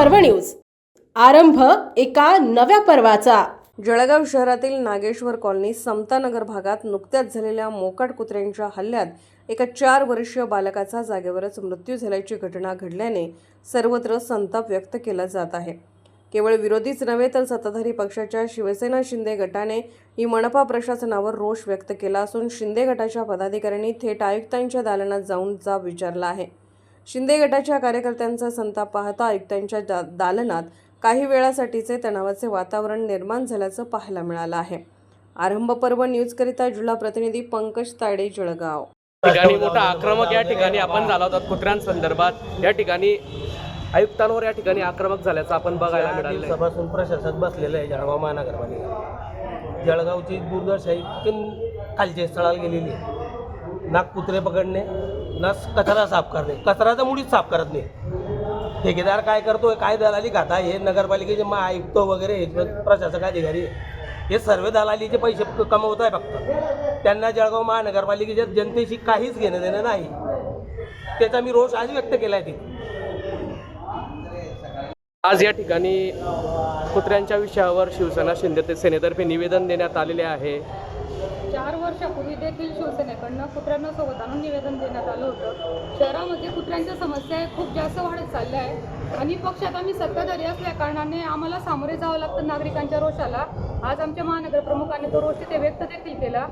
पर्व न्यूज. आरंभ एका नव्या पर्वाचा. जळगाव शहरातील नागेश्वर कॉलनी समतानगर भागात नुकत्याच झालेल्या मोकाट कुत्र्यांच्या हल्ल्यात एका चार वर्षीय बालकाचा जागेवरच मृत्यू झाल्याची घटना घडल्याने सर्वत्र संताप व्यक्त केला जात आहे. केवळ विरोधीच नव्हे तर सत्ताधारी पक्षाच्या शिवसेना शिंदे गटाने ही मनपा प्रशासनावर रोष व्यक्त केला असून शिंदे गटाच्या पदाधिकाऱ्यांनी थेट आयुक्तांच्या दालनात जाऊन जाब विचारला आहे. शिंदे गटाच्या कार्यकर्त्यांचा संताप पाहता आयुक्तांच्या दा- दालनात काही वेळासाठीचे तणावाचे वातावरण निर्माण झाल्याचं पाहायला मिळालं आहे. आरंभ पर्व न्यूजकरिता जिल्हा प्रतिनिधी पंकज तायडे जळगाव. ठिकाणी मोठा आक्रमक या ठिकाणी आपण झाला होता कुत्र्यांसंदर्भात या ठिकाणी आयुक्तांवर या ठिकाणी आक्रमक झाल्याचं आपण बघायला मिळालं दिवसापासून प्रशासक बसलेलं आहे जळगाव महानगरपालिका. जळगावची दुर्दशा इतकी खालच्या स्थळाला गेलेली आहे. ना कुत्रे पकडणे ना कचरा साफ करणे. कचरा तर मुळीच साफ करत नाही. ठेकेदार काय करतोय काय दलाली खाता हे नगरपालिकेचे मग आयुक्त वगैरे हे प्रशासक अधिकारी हे सर्व दलालीचे पैसे कमवत आहे फक्त. त्यांना जळगाव महानगरपालिकेच्या जनतेशी काहीच घेणं देणं नाही. त्याचा मी रोष आज व्यक्त केला आहे आज या ठिकाणी कुत्र्यांच्या विषयावर शिवसेना शिंदे सेनेतर्फे निवेदन देण्यात आलेले आहे. चार वर्षापूर्वी देखील शिवसेनेकडनं कुत्र्यांना सोबत आणून निवेदन देण्यात आलं होतं. शहरामध्ये कुत्र्यांच्या समस्या हे खूप जास्त वाढत चालल्या आहेत. आणि पक्षात आम्ही सत्ताधारी असल्या कारणाने आम्हाला सामोरे जावं लागतं नागरिकांच्या रोषाला. आज आमच्या महानगरप्रमुखाने तो रोष तिथे व्यक्त देखील केला.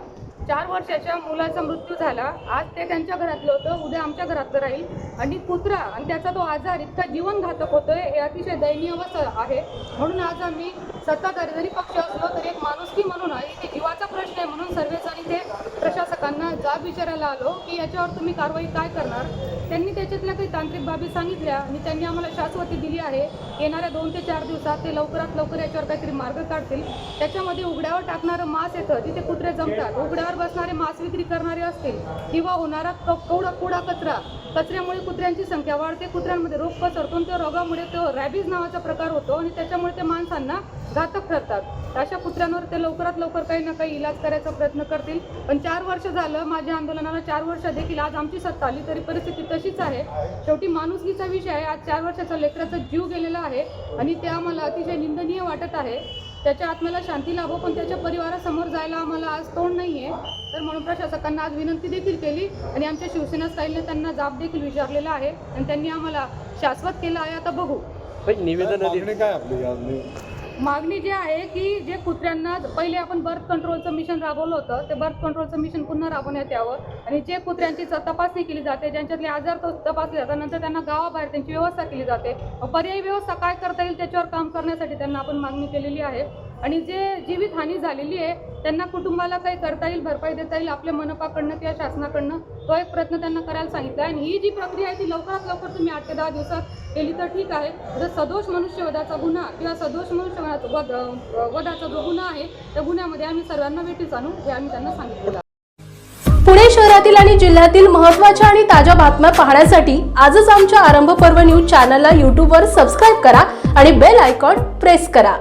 चार वर्षाच्या मुलाचा मृत्यू झाला. आज ते त्यांच्या घरातलं होतं उद्या आमच्या घरातलं राहील. आणि कुत्रा आणि त्याचा तो आजार इतका जीवनघातक होतोय हे अतिशय दयनीय अवस्था आहे. म्हणून आज आम्ही सत्ताधारी जरी पक्ष असलो तरी एक माणुसकी म्हणून आहे इथे जीवाचा प्रश्न आहे म्हणून सर्वजण इथे प्रशासकांना जाब विचारायला आलो की याच्यावर तुम्ही कारवाई काय करणार? त्यांनी त्याच्यातल्या काही तांत्रिक बाबी सांगितल्या आणि त्यांनी आम्हाला शाश्वती दिली आहे. येणाऱ्या दोन ते चार दिवसात ते लवकरात लवकर याच्यावर काहीतरी मार्ग काढतील. त्याच्यामध्ये उघड्यावर टाकणारं मांस येतं जिथे कुत्रे जमतात. उघड्यावर बसणारे मांस विक्री करणारे असतील किंवा होणारा क- कवडा कुडा कचरा. कचऱ्यामुळे कुत्र्यांची संख्या वाढते कुत्र्यांमध्ये रोग पसरतो आणि त्या रोगामुळे तो रॅबीज नावाचा प्रकार होतो आणि त्याच्यामुळे ते माणसांना घातक ठरतात. अशा कुत्र्यांवर ते लवकरात लवकर काही ना काही इलाज करायचा प्रयत्न करतील. पण चार वर्ष झालं माझ्या आंदोलनाला चार वर्ष देखील आज आमची सत्ता आली तरी परिस्थिती तशीच आहे. शेवटी माणुसकीचा विषय आहे. आज चार वर्षाचा लेकराचा जीव गेलेला आहे आणि ते आम्हाला अतिशय निंदनीय वाटत आहे. त्याच्या आत्म्याला शांती लाभो पण त्याच्या परिवारासमोर जायला आम्हाला आज तोंड नाही आहे तर म्हणून प्रशासकांना आज विनंती देखील केली आणि आमच्या शिवसेना स्टाईलने त्यांना जाब देखील विचारलेला आहे आणि त्यांनी आम्हाला शाश्वत केलं आहे. आता बघू. पण निवेदन काय आपली? मागणी जी आहे की जे कुत्र्यांना पहिले आपण बर्थ कंट्रोलचं मिशन राबवलं होतं ते बर्थ कंट्रोलचं मिशन पुन्हा राबवण्यात यावं. आणि जे कुत्र्यांची तपासणी केली जाते ज्यांच्यातले आजार तो तपासले जातात नंतर त्यांना गावाबाहेर त्यांची व्यवस्था केली जाते. पर्यायी व्यवस्था काय करता येईल त्याच्यावर काम करण्यासाठी त्यांना आपण मागणी केलेली आहे. आणि जे जीवित हानी झालेली आहे त्यांना कुटुंबाला काही करता येईल भरपाई देता येईल आपल्या मनपाकडनं किंवा शासनाकडनं तो एक प्रयत्न त्यांना करायला सांगितला आहे. आणि ही जी प्रक्रिया आहे ती लवकरात लवकर तुम्ही आठ ते दहा दिवसात केली तर ठीक आहे. जर सदोष मनुष्यवधाचा गुन्हा किंवा सदोष मनुष्यवधाचा वध वधाचा जो गुन्हा आहे त्या गुन्ह्यामध्ये आम्ही सर्वांना भेटीस आणू हे आम्ही त्यांना सांगितलं. पुणे शहरातील आणि जिल्ह्यातील महत्त्वाच्या आणि ताज्या बातम्या पाहण्यासाठी आजच आमच्या आरंभ पर्व न्यूज चॅनलला यूट्यूबवर सबस्क्राईब करा आणि बेल आयकॉन प्रेस करा.